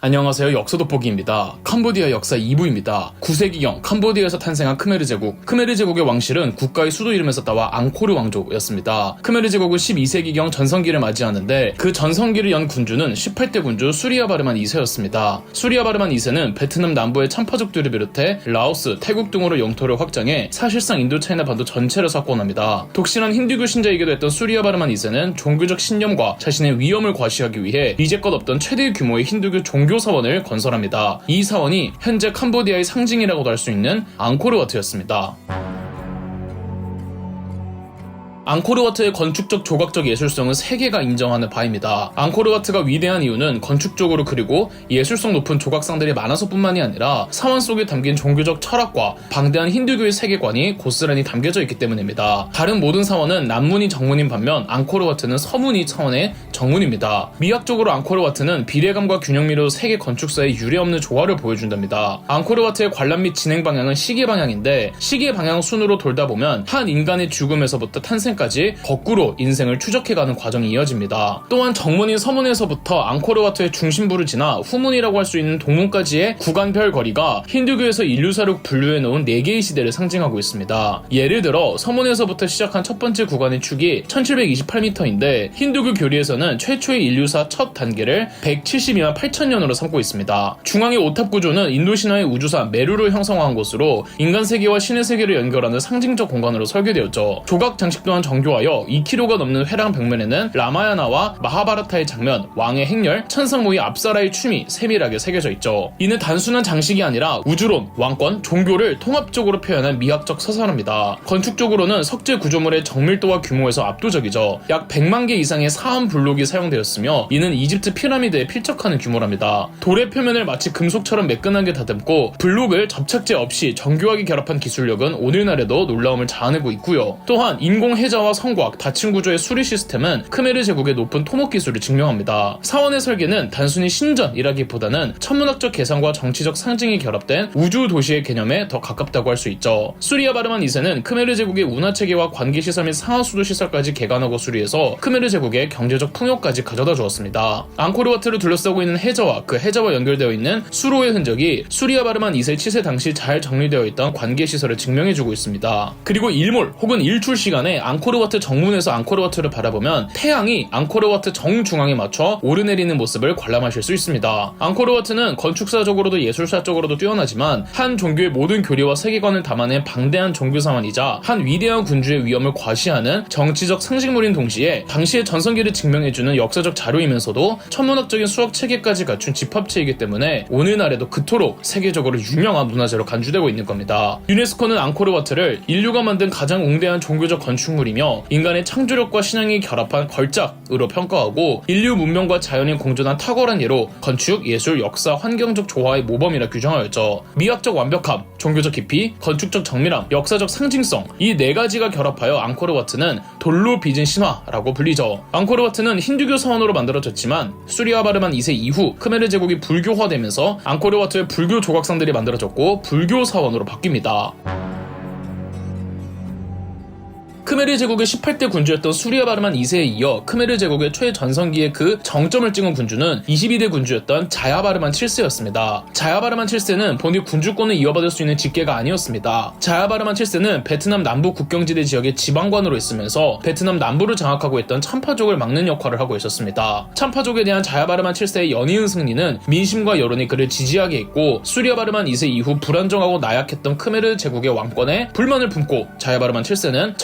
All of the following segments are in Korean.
안녕하세요. 역사 돋보기입니다. 캄보디아 역사 2부입니다. 9세기경 캄보디아에서 탄생한 크메르 제국. 크메르 제국의 왕실은 국가의 수도 이름에서 따와 앙코르 왕조였습니다. 크메르 제국은 12세기경 전성기를 맞이하는데 그 전성기를 연 군주는 18대 군주 수리아바르만 2세였습니다. 수리아바르만 2세는 베트남 남부의 참파족들을 비롯해 라오스, 태국 등으로 영토를 확장해 사실상 인도차이나 반도 전체를 석권합니다. 독실한 힌두교 신자이기도 했던 수리아바르만 2세는 종교적 신념과 자신의 위험을 과시하기 위해 이제껏 없던 최대 규모의 힌두교 종교 사원을 건설합니다. 이 사원이 현재 캄보디아의 상징이라고도 할 수 있는 앙코르와트였습니다. 앙코르와트의 건축적 조각적 예술성은 세계가 인정하는 바입니다. 앙코르와트가 위대한 이유는 건축적으로 그리고 예술성 높은 조각상들이 많아서 뿐만이 아니라 사원 속에 담긴 종교적 철학과 방대한 힌두교의 세계관이 고스란히 담겨져 있기 때문입니다. 다른 모든 사원은 남문이 정문인 반면 앙코르와트는 서문이 차원의 정문입니다. 미학적으로 앙코르와트는 비례감과 균형미로 세계 건축사의 유례없는 조화를 보여준답니다. 앙코르와트의 관람 및 진행 방향은 시계 방향인데 시계 방향 순으로 돌다 보면 한 인간의 죽음에서부터 탄생 까지 거꾸로 인생을 추적해가는 과정이 이어집니다. 또한 정문인 서문에서부터 앙코르와트의 중심부를 지나 후문이라고 할 수 있는 동문까지의 구간별 거리가 힌두교에서 인류사로 분류해 놓은 4개의 시대를 상징하고 있습니다. 예를 들어 서문에서부터 시작한 첫 번째 구간의 축이 1728m인데 힌두교 교리에서는 최초의 인류사 첫 단계를 172만 8천 년으로 삼고 있습니다. 중앙의 오탑 구조는 인도 신화의 우주사 메루를 형성한 곳으로 인간 세계와 신의 세계를 연결하는 상징적 공간으로 설계되었죠. 조각 장식 또한 정교하여 2km가 넘는 회랑 벽면에는 라마야나와 마하바라타의 장면, 왕의 행렬, 천상모의 압사라의 춤이 세밀하게 새겨져 있죠. 이는 단순한 장식이 아니라 우주론, 왕권, 종교를 통합적으로 표현한 미학적 서사입니다. 건축적으로는 석재 구조물의 정밀도와 규모에서 압도적이죠. 약 100만 개 이상의 사암 블록이 사용되었으며 이는 이집트 피라미드에 필적하는 규모랍니다. 돌의 표면을 마치 금속처럼 매끈하게 다듬고 블록을 접착제 없이 정교하게 결합한 기술력은 오늘날에도 놀라움을 자아내고 있고요. 또한 인공 해자와 성곽, 닫힌 구조의 수리 시스템은 크메르 제국의 높은 토목 기술을 증명합니다. 사원의 설계는 단순히 신전이라기보다는 천문학적 계산과 정치적 상징이 결합된 우주 도시의 개념에 더 가깝다고 할 수 있죠. 수리아 바르만 2세는 크메르 제국의 운하 체계와 관계 시설 및 상하 수도 시설까지 개관하고 수리해서 크메르 제국의 경제적 풍요 까지 가져다 주었습니다. 앙코르와트를 둘러싸고 있는 해저와 그 해저와 연결되어 있는 수로의 흔적이 수리아 바르만 2세 치세 당시 잘 정리되어 있던 관계 시설을 증명해주고 있습니다. 그리고 일몰 혹은 일출 시간에 앙코르와트 정문에서 앙코르와트를 바라보면 태양이 앙코르와트 정중앙에 맞춰 오르내리는 모습을 관람하실 수 있습니다. 앙코르와트는 건축사적으로도 예술사적으로도 뛰어나지만 한 종교의 모든 교리와 세계관을 담아낸 방대한 종교사원이자 한 위대한 군주의 위엄을 과시하는 정치적 상징물인 동시에 당시의 전성기를 증명해 주는 역사적 자료이면서도 천문학적인 수학 체계까지 갖춘 집합체이기 때문에 오늘날에도 그토록 세계적으로 유명한 문화재로 간주되고 있는 겁니다. 유네스코는 앙코르와트를 인류가 만든 가장 웅대한 종교적 건축물이며 인간의 창조력과 신앙이 결합한 걸작으로 평가하고 인류 문명과 자연이 공존한 탁월한 예로 건축, 예술, 역사, 환경적 조화의 모범이라 규정하였죠. 미학적 완벽함, 종교적 깊이, 건축적 정밀함, 역사적 상징성 이 네 가지가 결합하여 앙코르와트는 돌로 빚은 신화라고 불리죠. 앙코르와트는 힌두교 사원으로 만들어졌지만 수리아 바르만 2세 이후 크메르 제국이 불교화되면서 앙코르와트의 불교 조각상들이 만들어졌고 불교 사원으로 바뀝니다. 크메르 제국의 18대 군주였던 수리아 바르만 2세에 이어 크메르 제국의 최전성기의 그 정점을 찍은 군주는 22대 군주였던 자야바르만 7세였습니다. 자야바르만 7세는 본디 군주권을 이어받을 수 있는 직계가 아니었습니다. 자야바르만 7세는 베트남 남부 국경지대 지역의 지방관으로 있으면서 베트남 남부를 장악하고 있던 참파족을 막는 역할을 하고 있었습니다. 참파족에 대한 자야바르만 7세의 연이은 승리는 민심과 여론이 그를 지지하게 했고 수리아 바르만 2세 이후 불안정하고 나약했던 크메르 제국의 왕권에 불만을 품고 자야바르만 7세는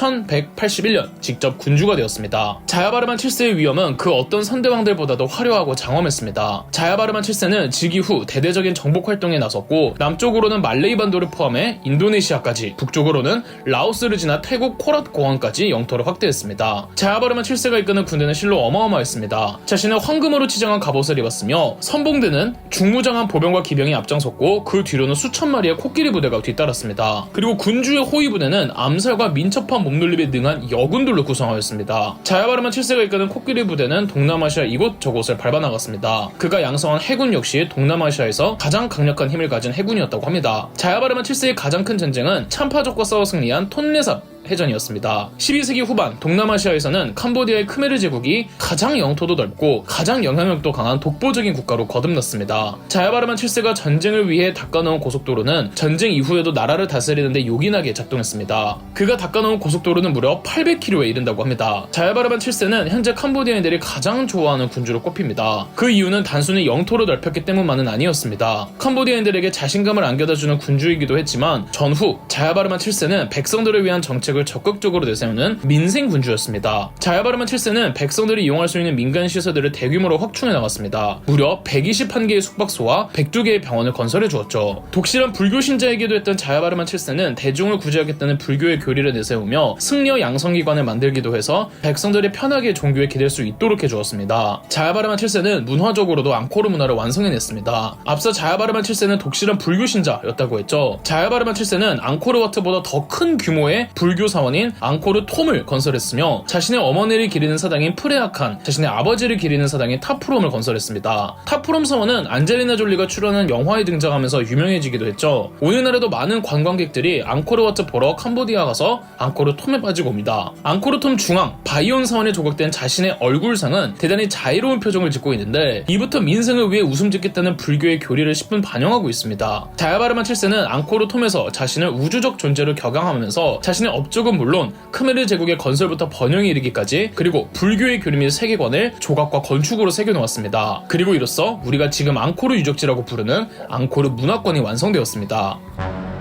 1181년 직접 군주가 되었습니다. 자야바르만 7세의 위엄은 그 어떤 선대왕들보다도 화려하고 장엄했습니다. 자야바르만 7세는 즉위 후 대대적인 정복 활동에 나섰고 남쪽으로는 말레이 반도를 포함해 인도네시아까지 북쪽으로는 라오스를 지나 태국 코랏 공항까지 영토를 확대했습니다. 자야바르만 7세가 이끄는 군대는 실로 어마어마했습니다. 자신의 황금으로 치장한 갑옷을 입었으며 선봉대는 중무장한 보병과 기병이 앞장섰고 그 뒤로는 수천 마리의 코끼리 부대가 뒤따랐습니다. 그리고 군주의 호위 부대는 암살과 민첩한 몸놀림에 능한 여군들로 구성하였습니다. 자야바르만 7세가 이끄는 코끼리 부대는 동남아시아 이곳저곳을 밟아나갔습니다. 그가 양성한 해군 역시 동남아시아에서 가장 강력한 힘을 가진 해군이었다고 합니다. 자야바르만 7세의 가장 큰 전쟁은 참파족과 싸워 승리한 톤레삽 해전이었습니다. 12세기 후반 동남아시아에서는 캄보디아의 크메르 제국이 가장 영토도 넓고 가장 영향력도 강한 독보적인 국가로 거듭났습니다. 자야바르만 7세가 전쟁을 위해 닦아놓은 고속도로는 전쟁 이후에도 나라를 다스리는데 요긴하게 작동했습니다. 그가 닦아놓은 고속도로는 무려 800km에 이른다고 합니다. 자야바르만 7세는 현재 캄보디아인들이 가장 좋아하는 군주로 꼽힙니다. 그 이유는 단순히 영토를 넓혔기 때문만은 아니었습니다. 캄보디아인들에게 자신감을 안겨다주는 군주이기도 했지만 전후 자야바르만 7세는 백성들을 위한 정책 을 적극적으로 내세우는 민생 군주였습니다. 자야바르만 7세는 백성들이 이용할 수 있는 민간 시설들을 대규모로 확충해 나갔습니다. 무려 121개의 숙박소와 102개의 병원을 건설해 주었죠. 독실한 불교 신자이기도 했던 자야바르만 7세는 대중을 구제하겠다는 불교의 교리를 내세우며 승려 양성기관을 만들기도 해서 백성들이 편하게 종교에 기댈 수 있도록 해주었습니다. 자야바르만 7세는 문화적으로도 앙코르 문화를 완성해냈습니다. 앞서 자야바르만 7세는 독실한 불교 신자였다고 했죠. 자야바르만 7세는 앙코르와트보다 더 큰 규모의 불교 사원인 앙코르 톰을 건설했으며 자신의 어머니를 기리는 사당인 프레아칸, 자신의 아버지를 기리는 사당인 타프롬을 건설했습니다. 타프롬 사원은 안젤리나 졸리가 출연한 영화에 등장하면서 유명해지기도 했죠. 오늘날에도 많은 관광객들이 앙코르 와트 보러 캄보디아 가서 앙코르 톰에 빠지고 옵니다. 앙코르 톰 중앙 바이온 사원에 조각된 자신의 얼굴상은 대단히 자유로운 표정을 짓고 있는데 이부터 민생을 위해 웃음 짓겠다는 불교의 교리를 10분 반영하고 있습니다. 자야바르만 7세는 앙코르 톰에서 자신을 우주적 존재로 격앙하면서 자신의 업 적은 물론 크메르 제국의 건설부터 번영에 이르기까지 그리고 불교의 교리 및 세계관을 조각과 건축으로 새겨놓았습니다. 그리고 이로써 우리가 지금 앙코르 유적지라고 부르는 앙코르 문화권이 완성되었습니다.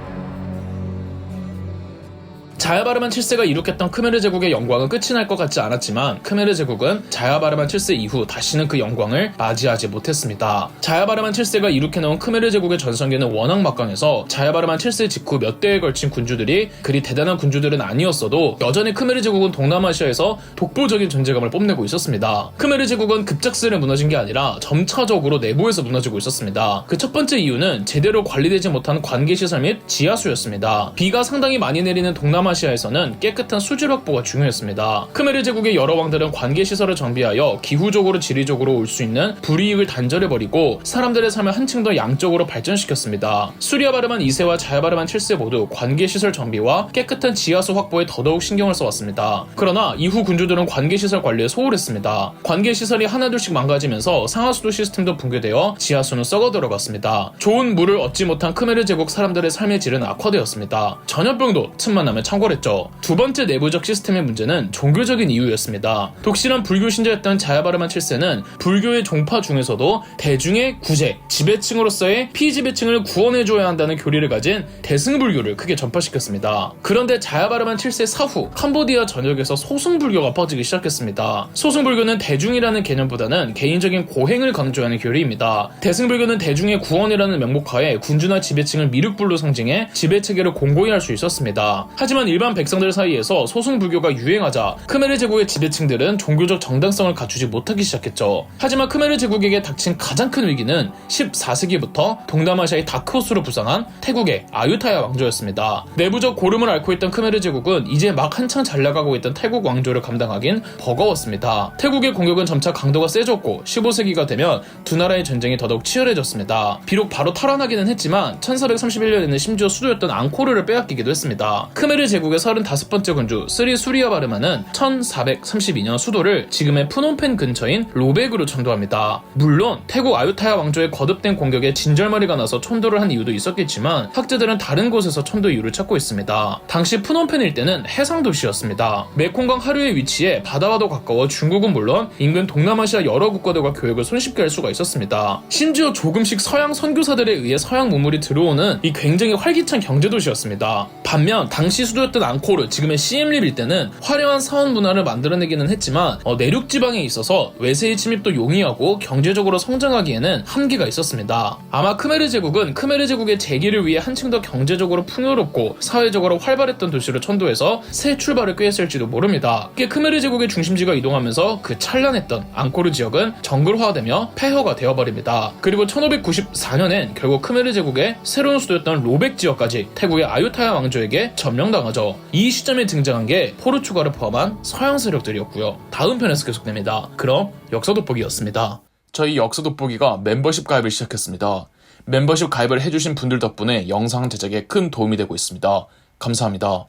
자야바르만 7세가 이룩했던 크메르 제국의 영광은 끝이 날 것 같지 않았지만 크메르 제국은 자야바르만 7세 이후 다시는 그 영광을 맞이하지 못했습니다. 자야바르만 7세가 이룩해놓은 크메르 제국의 전성기는 워낙 막강해서 자야바르만 7세 직후 몇 대에 걸친 군주들이 그리 대단한 군주들은 아니었어도 여전히 크메르 제국은 동남아시아에서 독보적인 존재감을 뽐내고 있었습니다. 크메르 제국은 급작스레 무너진 게 아니라 점차적으로 내부에서 무너지고 있었습니다. 그 첫 번째 이유는 제대로 관리되지 못한 관계시설 및 지하수였습니다. 비가 상당히 많이 내리는 동남아 동남아시아에서는 깨끗한 수질 확보가 중요했습니다. 크메르 제국의 여러 왕들은 관계 시설을 정비하여 기후적으로 지리적으로 올 수 있는 불이익을 단절해버리고 사람들의 삶을 한층 더 양적으로 발전시켰습니다. 수리아바르만 2세와 자야바르만 7세 모두 관계 시설 정비와 깨끗한 지하수 확보에 더더욱 신경을 써왔습니다. 그러나 이후 군주들은 관계 시설 관리에 소홀했습니다. 관계 시설이 하나둘씩 망가지면서 상하수도 시스템도 붕괴되어 지하수는 썩어 들어갔습니다. 좋은 물을 얻지 못한 크메르 제국 사람들의 삶의 질은 악화되었습니다. 전염병도 틈만 나면 창 궐했죠. 두 번째 내부적 시스템의 문제는 종교적인 이유였습니다. 독실한 불교 신자였던 자야바르만 7세는 불교의 종파 중에서도 대중의 구제, 지배층으로서의 피지배층을 구원해줘야 한다는 교리를 가진 대승불교를 크게 전파시켰습니다. 그런데 자야바르만 7세 사후 캄보디아 전역에서 소승불교가 퍼지기 시작했습니다. 소승불교는 대중이라는 개념보다는 개인적인 고행을 강조하는 교리입니다. 대승불교는 대중의 구원이라는 명목하에 군주나 지배층을 미륵불로 상징해 지배체계를 공고히 할 수 있었습니다. 하지만 일반 백성들 사이에서 소승불교가 유행하자 크메르 제국의 지배층들은 종교적 정당성을 갖추지 못하기 시작했죠. 하지만 크메르 제국에게 닥친 가장 큰 위기는 14세기부터 동남아시아의 다크호스로 부상한 태국의 아유타야 왕조였습니다. 내부적 고름을 앓고 있던 크메르 제국은 이제 막 한창 잘 나가고 있던 태국 왕조를 감당하긴 버거웠습니다. 태국의 공격은 점차 강도가 세졌고 15세기가 되면 두 나라의 전쟁이 더더욱 치열해졌습니다. 비록 바로 탈환하기는 했지만 1431년에는 심지어 수도였던 앙코르를 빼앗기기도 했습니다. 크메르 제국의 35번째 군주 스리 수리아 바르마는 1432년 수도를 지금의 푸놈펜 근처인 로백으로 천도합니다. 물론 태국 아유타야 왕조의 거듭된 공격에 진절머리가 나서 천도를 한 이유도 있었겠지만 학자들은 다른 곳에서 천도 이유를 찾고 있습니다. 당시 푸놈펜 일대는 해상 도시였습니다. 메콩강 하류에 위치해 바다와도 가까워 중국은 물론 인근 동남아시아 여러 국가들과 교역을 손쉽게 할 수가 있었습니다. 심지어 조금씩 서양 선교사들에 의해 서양 문물이 들어오는 이 굉장히 활기찬 경제 도시였습니다. 반면 당시 수도 였던 앙코르, 지금의 시엠립 일대는 화려한 사원 문화를 만들어내기는 했지만 어, 내륙 지방에 있어서 외세의 침입도 용이하고 경제적으로 성장하기에는 한계가 있었습니다. 아마 크메르 제국은 크메르 제국의 재기를 위해 한층 더 경제적으로 풍요롭고 사회적으로 활발했던 도시로 천도해서 새 출발을 꾀했을지도 모릅니다. 이게 크메르 제국의 중심지가 이동하면서 그 찬란했던 앙코르 지역은 정글화되며 폐허가 되어버립니다. 그리고 1594년엔 결국 크메르 제국의 새로운 수도였던 로백 지역까지 태국의 아유타야 왕조에게 점령당 하죠. 이 시점에 등장한 게 포르투갈을 포함한 서양 세력들이었고요. 다음 편에서 계속됩니다. 그럼 역사 돋보기였습니다. 저희 역사 돋보기가 멤버십 가입을 시작했습니다. 멤버십 가입을 해주신 분들 덕분에 영상 제작에 큰 도움이 되고 있습니다. 감사합니다.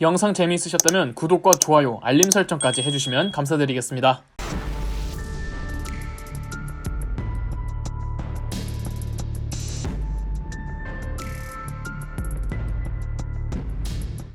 영상 재미있으셨다면 구독과 좋아요, 알림 설정까지 해주시면 감사드리겠습니다.